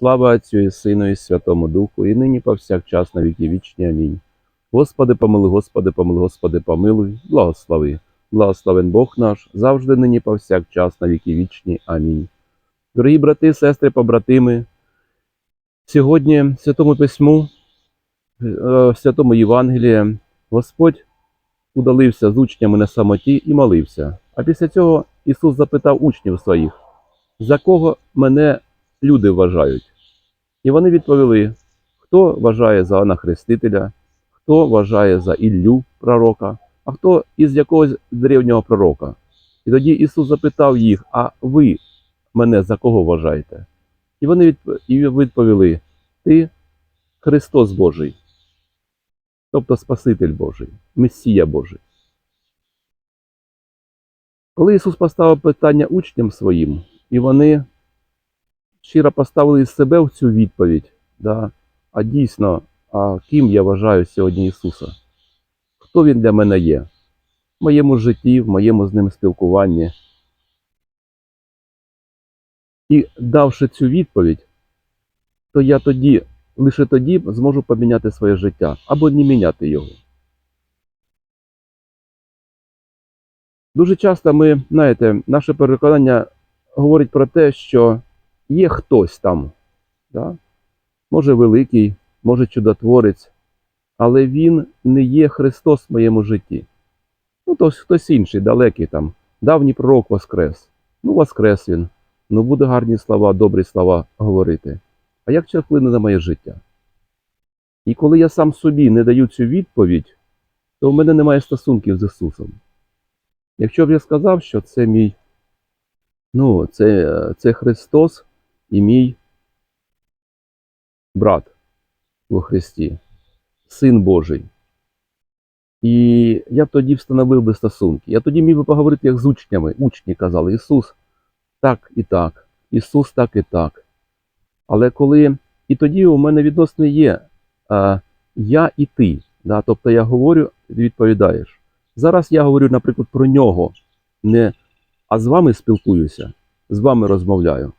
Слава Отцю і Сину і Святому Духу, і нині повсякчас на віки вічні. Амінь. Господи, помилуй, Господи, помилуй, Господи, помилуй, благослови. Благословен Бог наш, завжди нині повсякчас на віки вічні. Амінь. Дорогі брати, сестри, побратими, сьогодні в Святому Письму, е, в Святому Євангелії, Господь удалився з учнями на самоті і молився. А після цього Ісус запитав учнів своїх, за кого мене люди вважають? І вони відповіли, хто вважає за Анна Хрестителя, хто вважає за Іллю пророка, а хто із якогось древнього пророка. І тоді Ісус запитав їх, а ви мене за кого вважаєте? І вони відповіли: Ти Христос Божий, тобто Спаситель Божий, Месія Божий. Коли Ісус поставив питання учням своїм, і вони щиро поставили себе в цю відповідь, да, а дійсно, а ким я вважаю сьогодні Ісуса? Хто Він для мене є? В моєму житті, в моєму з ним спілкуванні. І давши цю відповідь, то я тоді, лише тоді зможу поміняти своє життя або не міняти його. Дуже часто ми, знаєте, наше переконання говорить про те, що є хтось там, да? може великий, може чудотворець, але він не є Христос в моєму житті. Ну, то хтось інший, далекий там, давній пророк Воскрес. Ну, Воскрес він. Ну, буде гарні слова, добрі слова говорити. А як це вплине на моє життя? І коли я сам собі не даю цю відповідь, то в мене немає стосунків з Ісусом. Якщо б я сказав, що це мій, ну, це, це Христос і мій брат у Христі, Син Божий. І я тоді встановив би стосунки. Я тоді міг би поговорити як з учнями. Учні казали, Ісус так і так, Ісус так і так. Але коли і тоді у мене відносини є а, я і ти. Да? Тобто я говорю, ти відповідаєш. Зараз я говорю, наприклад, про нього, не, а з вами спілкуюся, з вами розмовляю.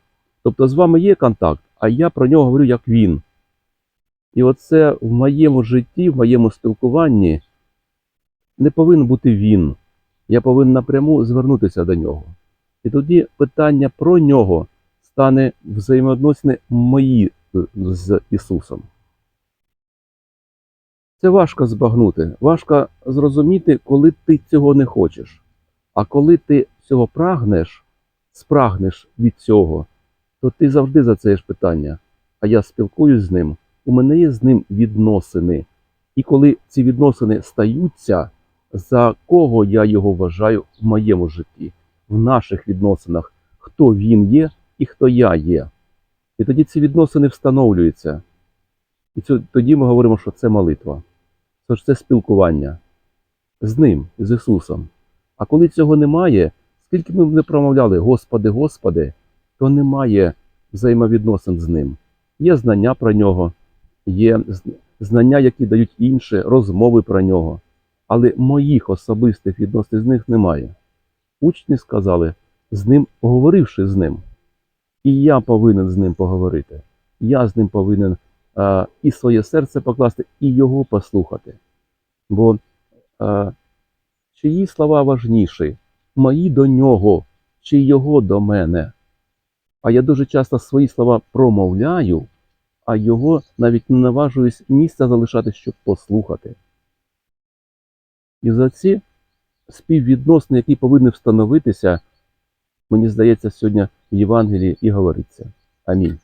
Тобто з вами є контакт, а я про нього говорю як він. І оце в моєму житті, в моєму спілкуванні не повинен бути він. Я повинен напряму звернутися до нього. І тоді питання про нього стане взаємоодносини мої з Ісусом. Це важко збагнути, важко зрозуміти, коли ти цього не хочеш. А коли ти цього прагнеш, спрагнеш від цього, то ти завжди за ж питання. А я спілкуюсь з ним, у мене є з ним відносини. І коли ці відносини стаються, за кого я його вважаю в моєму житті, в наших відносинах, хто він є і хто я є. І тоді ці відносини встановлюються. І це, тоді ми говоримо, що це молитва. Тож це спілкування з ним, з Ісусом. А коли цього немає, скільки ми не промовляли Господи, Господи, то немає взаємовідносин з ним. Є знання про нього, є знання, які дають інші, розмови про нього. Але моїх особистих відносин з них немає. Учні сказали, з ним, говоривши з ним. І я повинен з ним поговорити. Я з ним повинен а, і своє серце покласти, і його послухати. Бо а, чиї слова важніші? Мої до нього, чи його до мене? А я дуже часто свої слова промовляю, а його навіть не наважуюсь місця залишати, щоб послухати. І за ці співвідносини, які повинні встановитися, мені здається, сьогодні в Євангелії і говориться. Амінь.